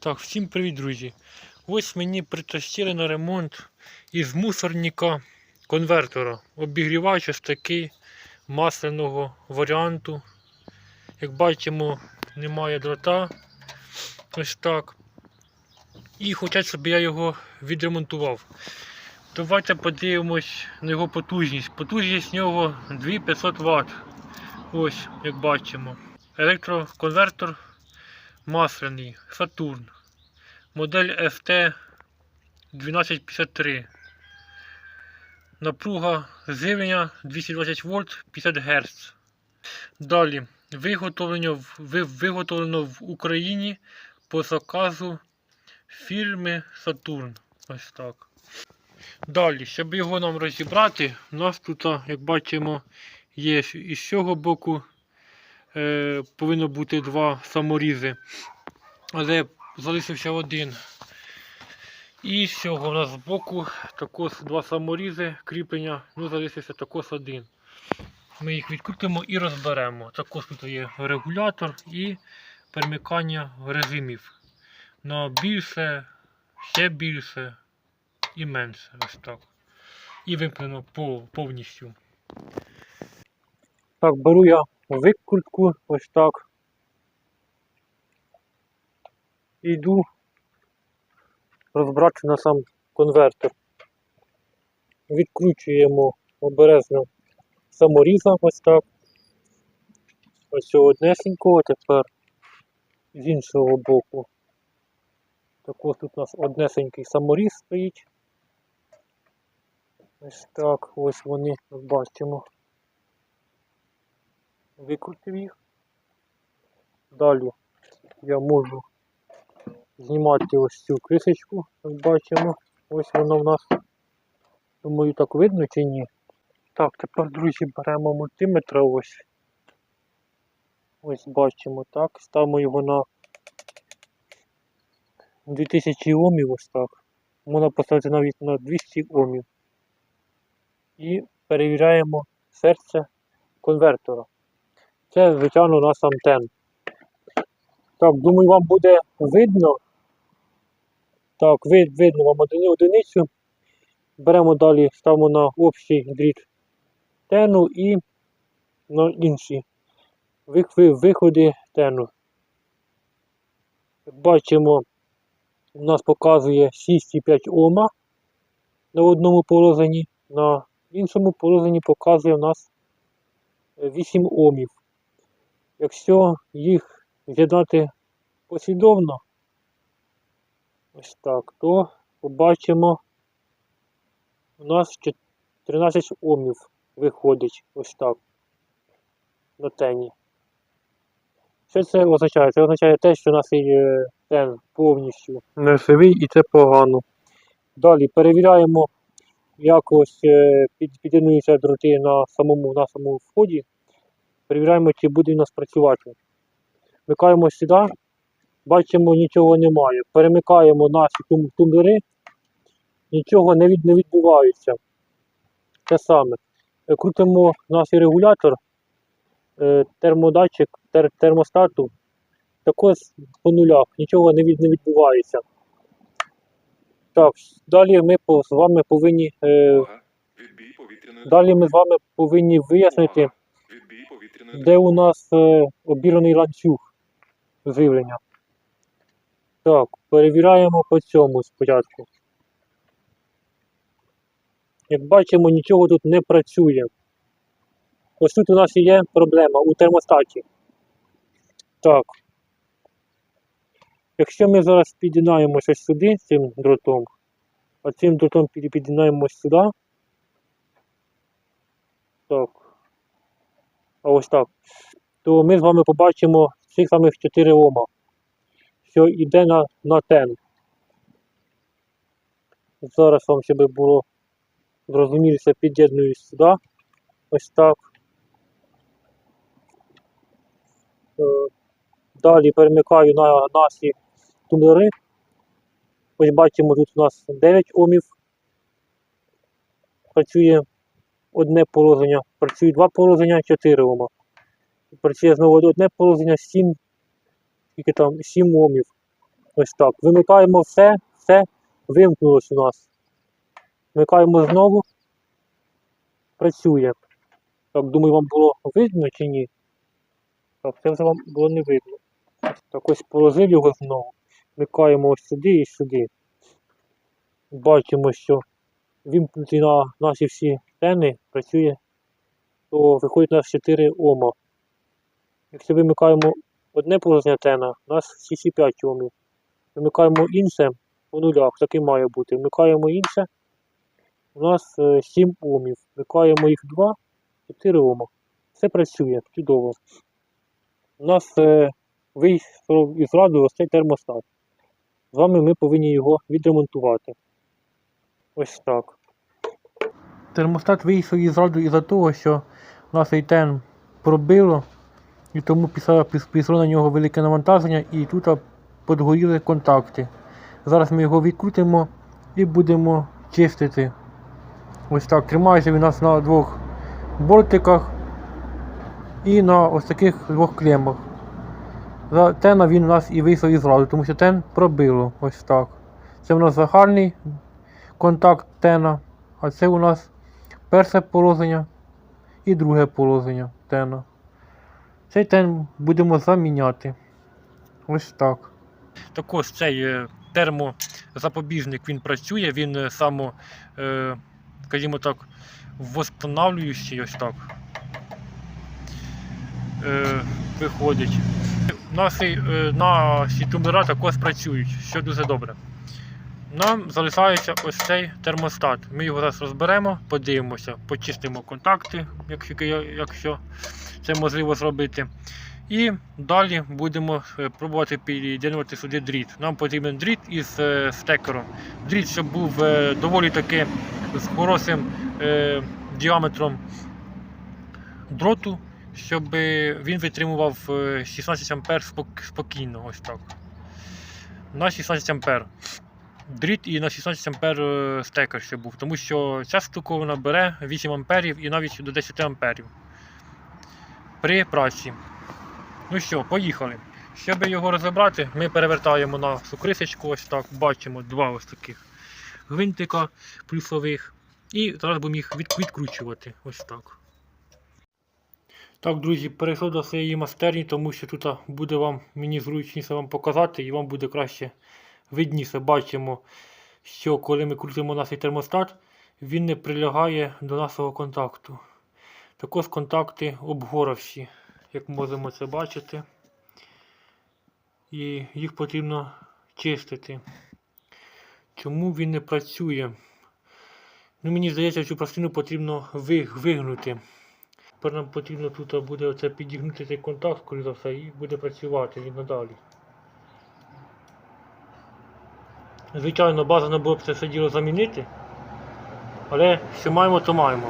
Так, всім привіт, друзі. Ось мені притащили на ремонт із мусорника конвертора. Обігрівач ось такий масляного варіанту. Як бачимо, немає дрота. Ось так. І хочуть, щоб я його відремонтував. Давайте подивимось на його потужність. Потужність нього 2500 Вт. Ось, як бачимо. Електроконвертор масляний Сатурн. Модель FT 1253. Напруга живлення 220 вольт 50 Гц. Далі. Виготовлено виготовлено в Україні по заказу фірми Saturn. Ось так. Далі, щоб його нам розібрати, у нас тут, як бачимо, є із цього боку е, повинно бути два саморізи. Але залишився один. І з цього у нас збоку також два саморізи кріплення, ну залишився також один. Ми їх відкрутимо і розберемо. Також тут є регулятор і перемикання режимів. На більше, ще більше і менше. Ось так. І вимкнено повністю. Так, беру я викрутку ось так. І йду розбирати на сам конвертер. Відкручуємо обережно саморіза ось так. Ось цього однесенького, тепер з іншого боку. Також тут у нас однесенький саморіз стоїть. Ось так, ось вони, бачимо. Викрутив їх. Далі я можу знімати ось цю кришечку, як бачимо. Ось вона в нас. Думаю, так видно чи ні. Так, тепер, друзі, беремо мультиметр ось. Ось бачимо, так. Ставимо його на 2000 Омів ось так. Можна поставити навіть на 200 Омів. І перевіряємо серце конвертора. Це, звичайно, у нас антен. Так, думаю, вам буде видно. Так, вид, видно вам одини- одиницю. Беремо далі, ставимо на общий дріт тену і на інші виходи тену. Бачимо, у нас показує 6,5 Ома на одному положенні, на іншому положенні показує у нас е, 8 Омів. Якщо їх з'єднати послідовно, ось так, то побачимо у нас 13 Омів виходить ось так на тені. Що це означає? Це означає те, що у нас є тен повністю не живий і це погано. Далі перевіряємо якось е, під, під'єднуються дроти на самому, на самому вході. Перевіряємо, чи буде у нас працювати. Вмикаємо сюди, бачимо, нічого немає. Перемикаємо наші тум- тумблери, нічого не, від, не відбувається. Те саме. Е, Крутимо наш регулятор, е, термодатчик тер, термостату. Також по нулях, нічого не, від, не відбувається. Так, далі ми з вами повинні. Е, далі ми з вами повинні вияснити, де у нас е, обіраний ланцюг живлення. Так, перевіряємо по цьому спочатку. Як бачимо, нічого тут не працює. Ось тут у нас є проблема у термостаті. Так. Якщо ми зараз під'єднаємо щось сюди цим дротом, а цим дротом під- сюди. Так. Ось так. То ми з вами побачимо цих самих 4 Ома, що йде на, на тен. Зараз вам, щоб було зрозуміліше, під'єдную сюди. Ось так. Е, Далі перемикаю на наші тумблери. Ось бачимо, тут у нас 9 Омів. Працює одне положення, працює два положення, 4 Ома. Працює знову одне положення, 7, скільки там, 7 Омів. Ось так. Вимикаємо все, все вимкнулось у нас. Вмикаємо знову. Працює. Так, думаю, вам було видно чи ні? Так, це вже вам було не видно. Так ось положив його знову. Вмикаємо ось сюди і сюди. Бачимо, що вимкнуті на наші всі тени працює, то виходить у нас 4 Ома. Якщо вимикаємо одне положення тена, у нас всі всі 5 Омів. Вимикаємо інше по нулях, так і має бути. Вмикаємо інше, у нас е, 7 Омів. Вмикаємо їх 2, 4 Ома. Все працює, чудово. У нас е, вийшов із ладу ось цей термостат. З вами ми повинні його відремонтувати. Ось так. Термостат вийшов із ладу із-за того, що наш тен пробило, і тому пішло на нього велике навантаження і тут подгоріли контакти. Зараз ми його відкрутимо і будемо чистити. Ось так. Тримається він у нас на двох бортиках і на ось таких двох клемах. За тена він у нас і вийшов із ладу, тому що тен пробило. Ось так. Це у нас загальний контакт тена, а це у нас перше положення і друге положення тена. Цей тен будемо заміняти. Ось так. Також цей е, термозапобіжник він працює, він е, само, е, скажімо так, восстанавлюючий ось так. Виходить. Наші, наші тумблера також працюють, що дуже добре. Нам залишається ось цей термостат. Ми його зараз розберемо, подивимося, почистимо контакти, якщо, це можливо зробити. І далі будемо е, пробувати під'єднувати сюди дріт. Нам потрібен дріт із е, стекером. Дріт, щоб був е, доволі таки з хорошим діаметром дроту, щоб він витримував е, 16 ампер спок- спокійно. Ось так. На 16 ампер. Дріт і на 16 ампер е, стекер ще був, тому що ця штуковина бере 8 амперів і навіть до 10 амперів при праці. Ну що, поїхали. Щоб його розібрати, ми перевертаємо на крисочку, ось так, бачимо два ось таких гвинтика плюсових. І зараз будемо їх від- відкручувати. Ось так. Так, друзі, перейшов до своєї майстерні, тому що тут буде вам мені зручніше вам показати і вам буде краще видніше. Бачимо, що коли ми крутимо наш термостат, він не прилягає до нашого контакту. Також контакти обгоравші, як можемо це бачити. І їх потрібно чистити. Чому він не працює? Ну, мені здається, цю пластину потрібно вигнути. Тепер нам потрібно тут буде оце підігнути цей контакт, коли за все, і буде працювати він надалі. Звичайно, бажано було б це все діло замінити. Але що маємо, то маємо.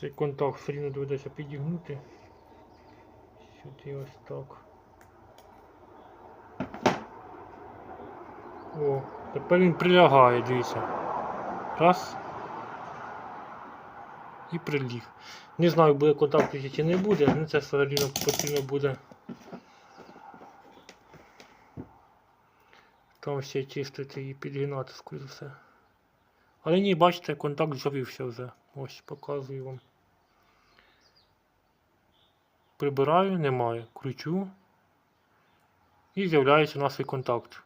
Цей контакт все рівно доведеться підігнути. Сюди ось так. О, тепер він прилягає, дивіться. Раз. І приліг. Не знаю, буде контакт чи не буде, ну це все рівно потрібно буде. Там ще чистити і підгинати скоріше все. Але ні, бачите, контакт завівся вже. Ось показую вам. Прибираю, немає. Кручу. І з'являється наш контакт.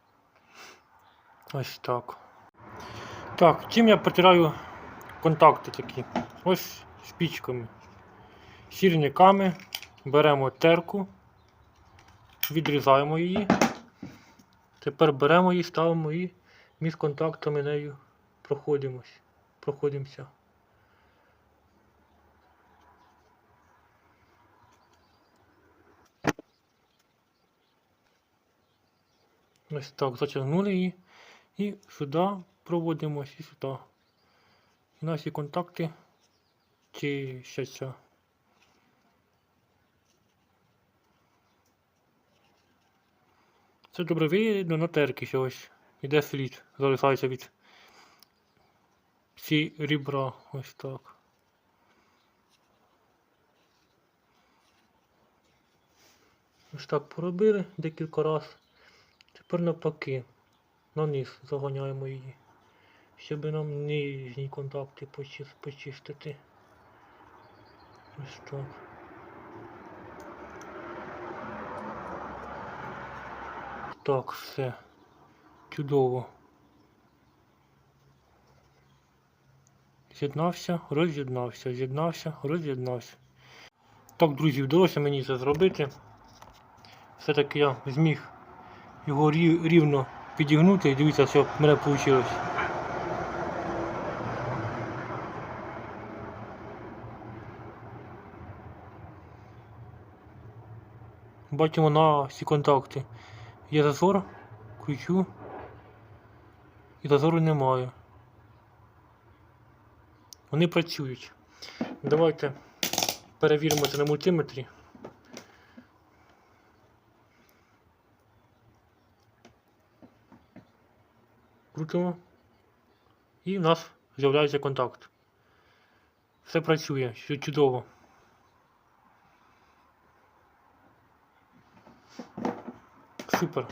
Ось так. Так, чим я протираю контакти такі? Ось спічками. Сірниками беремо терку, відрізаємо її. Тепер беремо її, ставимо і між контактами нею проходимось. Проходимося. Ось так затягнули її і сюди проводимо і сюди. Наші контакти чищаться. Це добре видно на терки, що ось іде слід, залишається від області рібра. Ось так. Ось так поробили декілька разів. Тепер навпаки. На низ заганяємо її. Щоб нам нижні контакти почис- почистити. Ось так. Так, все. Чудово. З'єднався, роз'єднався, з'єднався, роз'єднався. Так, друзі, вдалося мені це зробити. Все-таки я зміг його рівно підігнути і дивіться, що в мене вийшло. Бачимо на всі контакти. Є зазор, включу. І зазору немає. Вони працюють. Давайте перевіримо це на мультиметрі. Крутимо. І в нас з'являється контакт. Все працює, що чудово. Super.